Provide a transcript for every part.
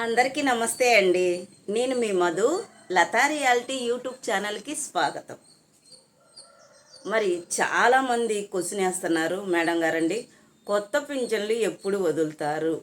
అందరికీ నమస్తే అండి. నేను మీ మధు. లతా రియాలిటీ యూట్యూబ్ ఛానల్కి స్వాగతం. మరి చాలామంది క్వశ్చన్ వేస్తున్నారు మేడం గారండి. కొత్త పింఛన్లు ఎప్పుడు వదులుతారు?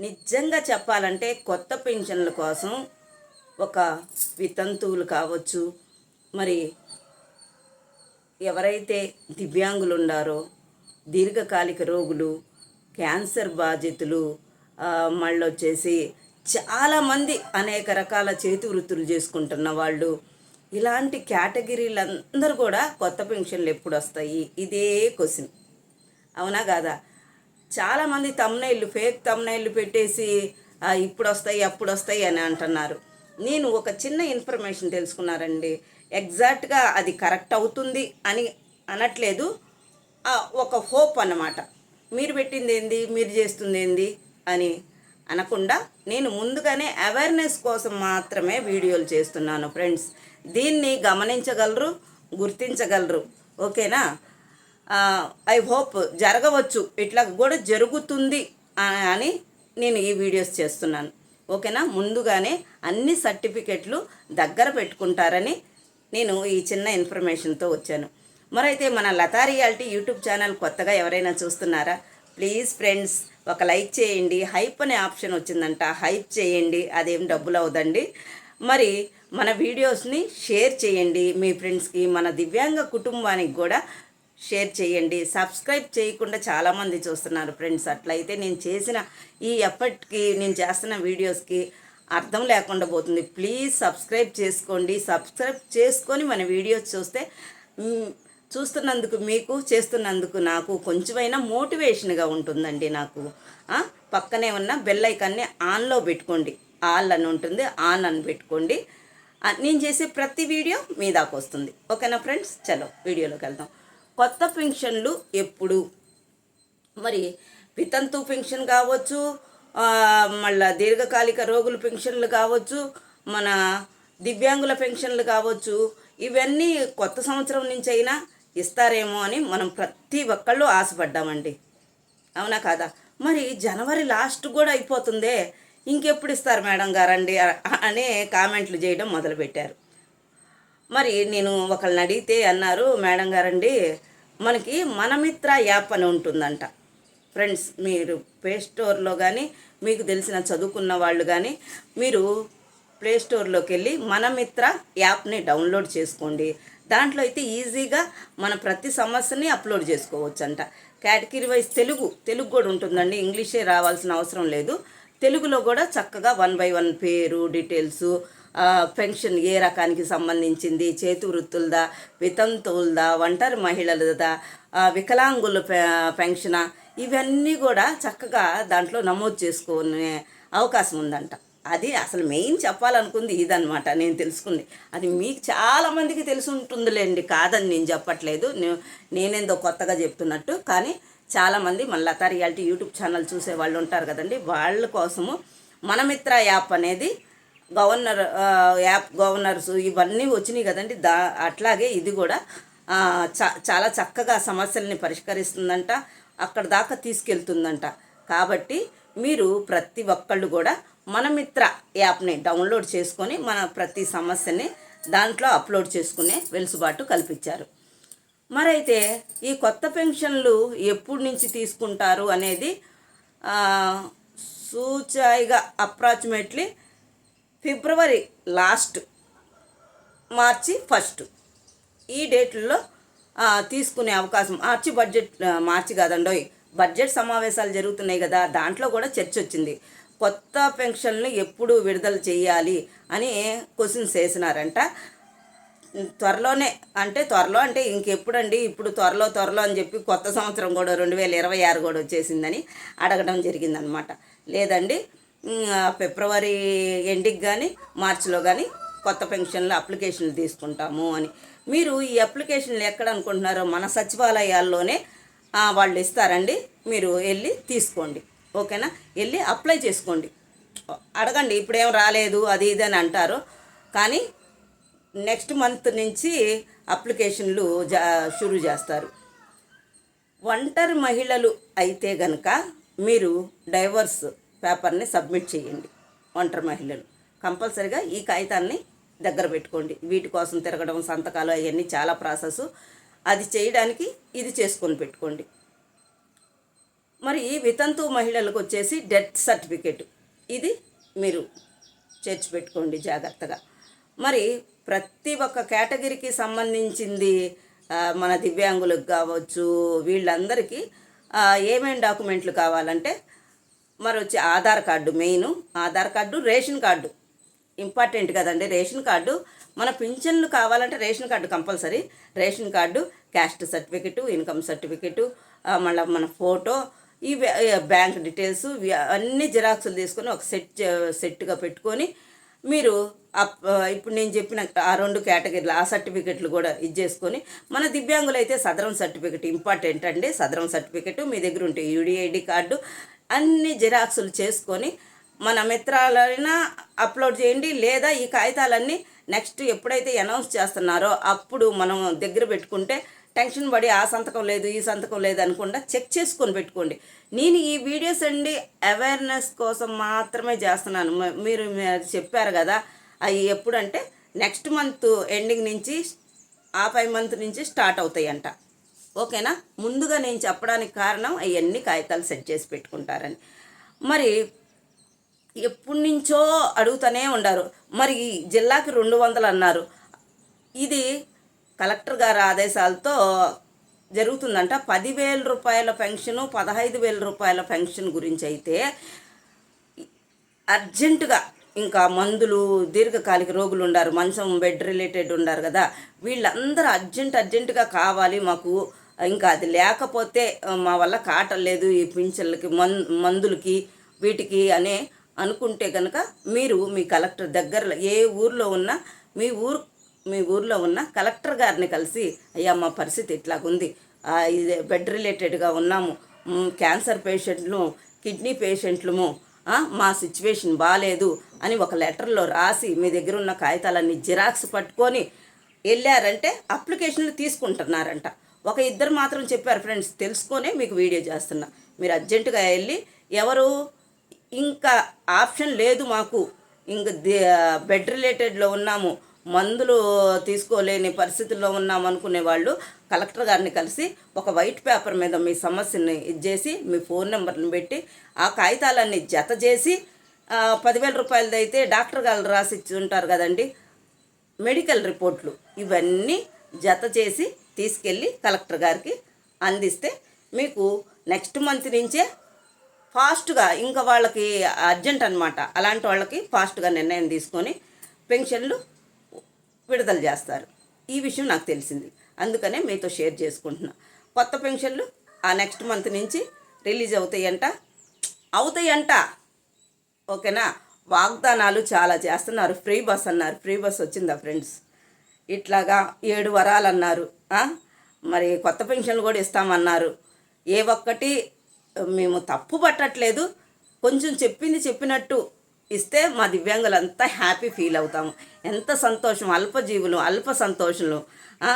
నిజంగా చెప్పాలంటే కొత్త పింఛన్ల కోసం ఒక వితంతువులు కావచ్చు మరి ఎవరైతే దివ్యాంగులు ఉండారో దీర్ఘకాలిక రోగులు క్యాన్సర్ బాధితులు మళ్ళీ వచ్చేసి చాలామంది అనేక రకాల చేతి వృత్తులు చేసుకుంటున్న వాళ్ళు. ఇలాంటి కేటగిరీలందరూ కూడా కొత్త పెన్షన్లు ఎప్పుడు వస్తాయి ఇదే క్వశ్చన్. అవునా కాదా? చాలామంది తమ్నైళ్ళు ఫేక్ తమ్నైళ్ళు పెట్టేసి ఇప్పుడు వస్తాయి అప్పుడు వస్తాయి అని అంటున్నారు. నేను ఒక చిన్న ఇన్ఫర్మేషన్ తెలుసుకున్నారండి ఎగ్జాక్ట్గా అది కరెక్ట్ అవుతుంది అని అనట్లేదు. ఆ, ఒక హోప్ అన్నమాట. మీరు పెట్టింది ఏంది మీరు చేస్తుంది ఏంది అని అనకుండా నేను ముందుగానే అవేర్నెస్ కోసం మాత్రమే వీడియోలు చేస్తున్నాను ఫ్రెండ్స్ దీన్ని గమనించగలరు గుర్తించగలరు. ఓకేనా? ఐ హోప్ జరగవచ్చు ఇట్లా కూడా జరుగుతుంది అని నేను ఈ వీడియోస్ చేస్తున్నాను. ఓకేనా? ముందుగానే అన్ని సర్టిఫికెట్లు దగ్గర పెట్టుకుంటారని నేను ఈ చిన్న ఇన్ఫర్మేషన్తో వచ్చాను. మరైతే మన లతా రియాలిటీ యూట్యూబ్ ఛానల్ కొత్తగా ఎవరైనా చూస్తున్నారా? ప్లీజ్ ఫ్రెండ్స్ ఒక లైక్ చేయండి. హైప్ అనే ఆప్షన్ వచ్చిందంట. హైప్ చేయండి. అదేం డబ్బులు అవుదండి మరి మన వీడియోస్ని షేర్ చేయండి. మీ ఫ్రెండ్స్కి మన దివ్యాంగ కుటుంబానికి కూడా షేర్ చేయండి. సబ్స్క్రైబ్ చేయకుండా చాలామంది చూస్తున్నారు ఫ్రెండ్స్. అట్లయితే నేను చేసిన ఈ ఎఫర్ట్కి నేను చేస్తున్న వీడియోస్కి అర్థం లేకుండా పోతుంది. ప్లీజ్ సబ్స్క్రైబ్ చేసుకోండి. సబ్స్క్రైబ్ చేసుకొని మన వీడియోస్ చూస్తే చూస్తున్నందుకు మీకు చేస్తున్నందుకు నాకు కొంచెమైనా మోటివేషన్గా ఉంటుందండి నాకు. పక్కనే ఉన్న బెల్ ఐకాన్ని ఆన్లో పెట్టుకోండి. ఆల్ అని ఉంటుంది ఆన్ అని పెట్టుకోండి. నేను చేసే ప్రతి వీడియో మీ దాకా వస్తుంది. ఓకేనా ఫ్రెండ్స్? చలో వీడియోలోకి వెళ్దాం. కొత్త పెన్షన్లు ఎప్పుడు? మరి వితంతు పెన్షన్ కావచ్చు మళ్ళా దీర్ఘకాలిక రోగుల పెన్షన్లు కావచ్చు మన దివ్యాంగుల పెన్షన్లు కావచ్చు ఇవన్నీ కొత్త సంవత్సరం నుంచి అయినా ఇస్తారేమో అని మనం ప్రతి ఒక్కళ్ళు ఆశపడ్డామండి. అవునా కాదా? మరి జనవరి లాస్ట్ కూడా అయిపోతుందే. ఇంకెప్పుడు ఇస్తారు మేడం గారండి? అనే కామెంట్లు చేయడం మొదలుపెట్టారు. మరి నేను ఒకళ్ళని అడిగితే అన్నారు మేడం గారండి మనకి మనమిత్ర యాప్ అని ఉంటుందంట. ఫ్రెండ్స్ మీరు ప్లే స్టోర్లో కానీ మీకు తెలిసిన చదువుకున్న వాళ్ళు కానీ మీరు ప్లే స్టోర్లోకి వెళ్ళి మనమిత్ర యాప్ని డౌన్లోడ్ చేసుకోండి. దాంట్లో అయితే ఈజీగా మన ప్రతి సమస్యని అప్లోడ్ చేసుకోవచ్చు అంట కేటగిరీ వైజ్ తెలుగు తెలుగు కూడా ఉంటుందండి. ఇంగ్లీషే రావాల్సిన అవసరం లేదు. తెలుగులో కూడా చక్కగా వన్ బై వన్ పేరు డీటెయిల్స్ పెన్షన్ ఏ రకానికి సంబంధించింది చేతి వృత్తులదా వితంతువులదా ఒంటరి మహిళలదా వికలాంగుల పె పెన్షన్ ఇవన్నీ కూడా చక్కగా దాంట్లో నమోదు చేసుకునే అవకాశం ఉందంట. అది అసలు మెయిన్ చెప్పాలనుకుంది ఇదనమాట నేను తెలుసుకుంది. అది మీకు చాలామందికి తెలిసి ఉంటుందిలేండి కాదని నేను చెప్పట్లేదు. నేనేందో కొత్తగా చెప్తున్నట్టు. కానీ చాలామంది మన లతా రియాలిటీ యూట్యూబ్ ఛానల్ చూసే వాళ్ళు ఉంటారు కదండి వాళ్ళ కోసము మనమిత్ర యాప్ అనేది గవర్నర్ యాప్ గవర్నర్స్ ఇవన్నీ వచ్చినాయి కదండి. దా అట్లాగే ఇది కూడా చ చాలా చక్కగా సమస్యల్ని పరిష్కరిస్తుందంట అక్కడ దాకా తీసుకెళ్తుందంట. కాబట్టి మీరు ప్రతి ఒక్కళ్ళు కూడా మనమిత్ర యాప్ని డౌన్లోడ్ చేసుకొని మన ప్రతి సమస్యని దాంట్లో అప్లోడ్ చేసుకునే వెలుసుబాటు కల్పించారు. మరైతే ఈ కొత్త పెన్షన్లు ఎప్పటి నుంచి తీసుకుంటారు అనేది సూచాయిగా approximately February last March first ఈ డేట్లలో తీసుకునే అవకాశం. మార్చి బడ్జెట్ మార్చి కాదండోయ్ బడ్జెట్ సమావేశాలు జరుగుతున్నాయి కదా దాంట్లో కూడా చర్చ వచ్చింది కొత్త పెన్షన్లు ఎప్పుడు విడుదల చేయాలి అని క్వశ్చన్స్ వేసినారంట. త్వరలోనే అంటే త్వరలో అంటే ఇంకెప్పుడండి? ఇప్పుడు త్వరలో త్వరలో అని చెప్పి కొత్త సంవత్సరం కూడా రెండు వేల ఇరవై ఆరు కూడా వచ్చేసిందని అడగడం జరిగిందనమాట లేదండి ఫిబ్రవరి ఎండింగ్ కానీ మార్చిలో కానీ కొత్త పెన్షన్లు అప్లికేషన్లు తీసుకుంటాము అని. మీరు ఈ అప్లికేషన్లు ఎక్కడ అనుకుంటున్నారో మన సచివాలయాల్లోనే వాళ్ళు ఇస్తారండి. మీరు వెళ్ళి తీసుకోండి. ఓకేనా? వెళ్ళి అప్లై చేసుకోండి. అడగండి ఇప్పుడేం రాలేదు అది ఇది అని అంటారు. కానీ నెక్స్ట్ మంత్ నుంచి అప్లికేషన్లు జా షురూ చేస్తారు. ఒంటరి మహిళలు అయితే గనక మీరు డైవర్స్ పేపర్ని సబ్మిట్ చేయండి. ఒంటరి మహిళలు. కంపల్సరిగా ఈ కాగితాన్ని దగ్గర పెట్టుకోండి. వీటి కోసం తిరగడం సంతకాలు అవన్నీ చాలా ప్రాసెస్ అది చేయడానికి ఇది చేసుకొని పెట్టుకోండి. మరి వితంతు మహిళలకు వచ్చేసి డెత్ సర్టిఫికెట్. ఇది మీరు చేర్చి పెట్టుకోండి జాగ్రత్తగా. మరి ప్రతి ఒక్క కేటగిరీకి సంబంధించింది మన దివ్యాంగులకు కావచ్చు వీళ్ళందరికీ ఏమేమి డాక్యుమెంట్లు కావాలంటే మరి వచ్చి Aadhaar card main Aadhaar card ration card. Important కదండి రేషన్ కార్డు. మన పింఛన్లు కావాలంటే ration card compulsory. Ration card caste certificate income certificate మళ్ళీ మన ఫోటో ఈ బ్యాంక్ డీటెయిల్స్ అన్ని జిరాక్సులు తీసుకొని ఒక సెట్ సెట్గా పెట్టుకొని మీరు అప్- ఇప్పుడు నేను చెప్పిన ఆ రెండు కేటగిరీలు ఆ సర్టిఫికెట్లు కూడా ఇచ్చేసుకొని మన దివ్యాంగులు అయితే సదరం సర్టిఫికెట్ ఇంపార్టెంట్ అండి. సదరం సర్టిఫికెట్ మీ దగ్గర ఉంటే యూడిఐడి కార్డు అన్ని జిరాక్సులు చేసుకొని మన మిత్రాలైనా అప్లోడ్ చేయండి. లేదా ఈ కాగితాలన్నీ నెక్స్ట్ ఎప్పుడైతే అనౌన్స్ చేస్తున్నారో అప్పుడు మనం దగ్గర పెట్టుకుంటే టెన్షన్ పడి ఆ సంతకం లేదు ఈ సంతకం లేదు అనుకుండా చెక్ చేసుకొని పెట్టుకోండి. నేను ఈ వీడియోస్ అండి అవేర్నెస్ కోసం మాత్రమే చేస్తున్నాను. మీరు చెప్పారు కదా అవి ఎప్పుడంటే నెక్స్ట్ మంత్ ఎండింగ్ నుంచి ఆ ఫైవ్ మంత్ నుంచి స్టార్ట్ అవుతాయంట. ఓకేనా? ముందుగా నేను చెప్పడానికి కారణం అవన్నీ కాగితాలు సెట్ చేసి పెట్టుకుంటారని. మరి ఎప్పటి నుంచో అడుగుతూనే ఉండారు మరి ఈ జిల్లాకి రెండు వందలు అన్నారు. ఇది కలెక్టర్ గారి ఆదేశాలతో జరుగుతుందంట. పదివేల రూపాయల పెన్షను పదహైదు వేల రూపాయల పెన్షన్ గురించి అయితే అర్జెంటుగా ఇంకా మందులు దీర్ఘకాలిక రోగులు ఉన్నారు మంచం బెడ్ రిలేటెడ్ ఉన్నారు కదా. వీళ్ళందరూ అర్జెంట్ అర్జెంటుగా కావాలి మాకు. ఇంకా అది లేకపోతే మా వల్ల కాటలేదు ఈ పింఛన్లకి మన్ మందులకి వీటికి అనే అనుకుంటే కనుక మీరు మీ కలెక్టర్ దగ్గరలో ఏ ఊర్లో ఉన్నా మీ ఊరు మీ ఊర్లో ఉన్న కలెక్టర్ గారిని కలిసి అయ్యా మా పరిస్థితి ఇట్లాగుంది. ఇది బెడ్ రిలేటెడ్గా ఉన్నాము. క్యాన్సర్ పేషెంట్లు కిడ్నీ పేషెంట్లము మా సిచ్యువేషన్ బాగాలేదు అని ఒక లెటర్లో రాసి మీ దగ్గర ఉన్న కాగితాలన్నీ జిరాక్స్ పట్టుకొని వెళ్ళారంటే అప్లికేషన్లు తీసుకుంటున్నారంట. ఒక ఇద్దరు మాత్రం చెప్పారు ఫ్రెండ్స్ తెలుసుకొనే మీకు వీడియో చేస్తున్నా. మీరు అర్జెంటుగా వెళ్ళి ఎవరు ఇంకా ఆప్షన్ లేదు మాకు. ఇంక బెడ్ రిలేటెడ్లో ఉన్నాము. మందులు తీసుకోలేని పరిస్థితుల్లో ఉన్నామనుకునే వాళ్ళు కలెక్టర్ గారిని కలిసి ఒక వైట్ పేపర్ మీద మీ సమస్యని ఇచ్చేసి మీ ఫోన్ నెంబర్ని పెట్టి ఆ కాగితాలన్నీ జత చేసి పదివేల రూపాయలది అయితే డాక్టర్ గారు రాసి ఇచ్చి ఉంటారు కదండి. మెడికల్ రిపోర్ట్లు ఇవన్నీ జత చేసి తీసుకెళ్ళి కలెక్టర్ గారికి అందిస్తే మీకు నెక్స్ట్ మంత్ నుంచే ఫాస్ట్గా ఇంకా వాళ్ళకి అర్జెంట్ అనమాట అలాంటి వాళ్ళకి ఫాస్ట్గా నిర్ణయం తీసుకొని పెన్షన్లు విడుదల చేస్తారు. ఈ విషయం నాకు తెలిసింది. అందుకనే మీతో షేర్ చేసుకుంటున్నా. కొత్త పెన్షన్లు ఆ నెక్స్ట్ మంత్ నుంచి రిలీజ్ అవుతాయంట. అవుతాయంట. ఓకేనా? వాగ్దానాలు చాలా చేస్తున్నారు. ఫ్రీ బస్ అన్నారు. ఫ్రీ బస్ వచ్చిందా ఫ్రెండ్స్? ఇట్లాగా ఏడు వరాలు అన్నారు. మరి కొత్త పెన్షన్లు కూడా ఇస్తామన్నారు. ఏ ఒక్కటి మేము తప్పు పట్టట్లేదు. కొంచెం చెప్పింది చెప్పినట్టు. ఇస్తే మా దివ్యాంగులంతా హ్యాపీ ఫీల్ అవుతాము. ఎంత సంతోషం అల్పజీవులు అల్ప సంతోషంలో.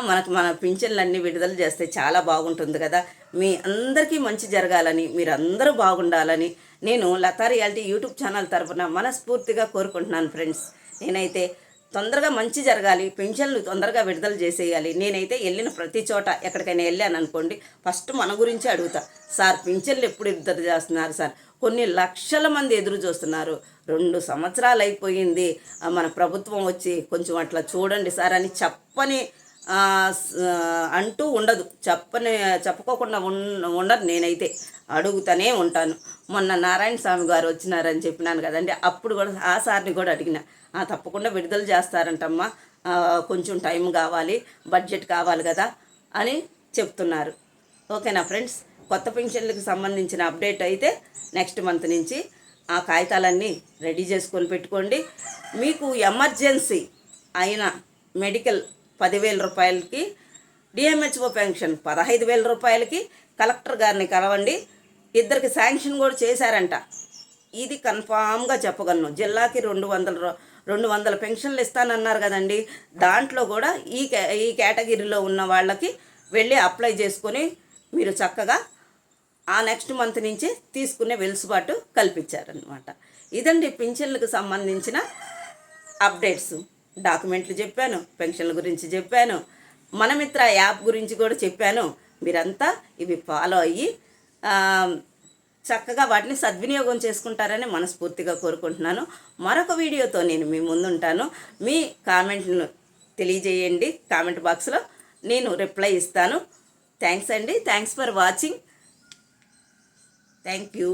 మనకు మన పింఛన్లన్నీ విడుదల చేస్తే చాలా బాగుంటుంది కదా. మీ అందరికీ మంచి జరగాలని మీరందరూ బాగుండాలని నేను లతా రియాలిటీ యూట్యూబ్ ఛానల్ తరఫున మనస్ఫూర్తిగా కోరుకుంటున్నాను ఫ్రెండ్స్. నేనైతే తొందరగా మంచి జరగాలి పెన్షన్లు తొందరగా విడుదల చేసేయాలి. నేనైతే వెళ్ళిన ప్రతి చోట ఎక్కడికైనా వెళ్ళాను అనుకోండి ఫస్ట్ మన గురించి అడుగుతా. సార్ పింఛన్లు ఎప్పుడు విడుదల చేస్తున్నారు సార్? కొన్ని లక్షల మంది ఎదురు చూస్తున్నారు. రెండు సంవత్సరాలు అయిపోయింది మన ప్రభుత్వం వచ్చి కొంచెం అట్లా చూడండి సార్ అని చెప్పని అంటూ ఉండదు. చెప్పని చెప్పుకోకుండా ఉన్ ఉండదు నేనైతే. అడుగుతూనే ఉంటాను. మొన్న నారాయణ స్వామి గారు వచ్చినారని చెప్పినాను కదండి. అప్పుడు కూడా ఆ సార్ని కూడా అడిగిన. "ఆ, తప్పకుండా విడుదల చేస్తారంటమ్మా. కొంచెం టైం కావాలి బడ్జెట్ కావాలి కదా అని చెప్తున్నారు. ఓకేనా ఫ్రెండ్స్? కొత్త పెన్షన్లకు సంబంధించిన అప్డేట్ అయితే నెక్స్ట్ మంత్ నుంచి ఆ కాగితాలన్నీ రెడీ చేసుకొని పెట్టుకోండి. మీకు ఎమర్జెన్సీ అయిన మెడికల్ పదివేల రూపాయలకి డిఎంహెచ్ఓ పెన్షన్ పదహైదు వేల రూపాయలకి కలెక్టర్ గారిని కలవండి. ఇద్దరికి శాంక్షన్ కూడా చేశారంట. ఇది కన్ఫామ్గా చెప్పగలను. జిల్లాకి రెండు వందల రెండు వందల పెన్షన్లు ఇస్తానన్నారు కదండి. దాంట్లో కూడా ఈ కే- ఈ కేటగిరీలో ఉన్న వాళ్ళకి వెళ్ళి అప్లై చేసుకొని మీరు చక్కగా ఆ నెక్స్ట్ మంత్ నుంచి తీసుకునే వెలుసుబాటు కల్పించారనమాట ఇదండి పింఛన్లకు సంబంధించిన అప్డేట్స్. డాక్యుమెంట్లు చెప్పాను పెన్షన్ల గురించి చెప్పాను మనమిత్ర యాప్ గురించి కూడా చెప్పాను. మీరంతా ఇవి ఫాలో అయ్యి చక్కగా వాటిని సద్వినియోగం చేసుకుంటారని మనస్ఫూర్తిగా కోరుకుంటున్నాను. మరొక వీడియోతో నేను మీ ముందుంటాను. మీ కామెంట్ను తెలియజేయండి. కామెంట్ బాక్స్లో నేను రిప్లై ఇస్తాను. థ్యాంక్స్ అండి. Thanks for watching. Thank you.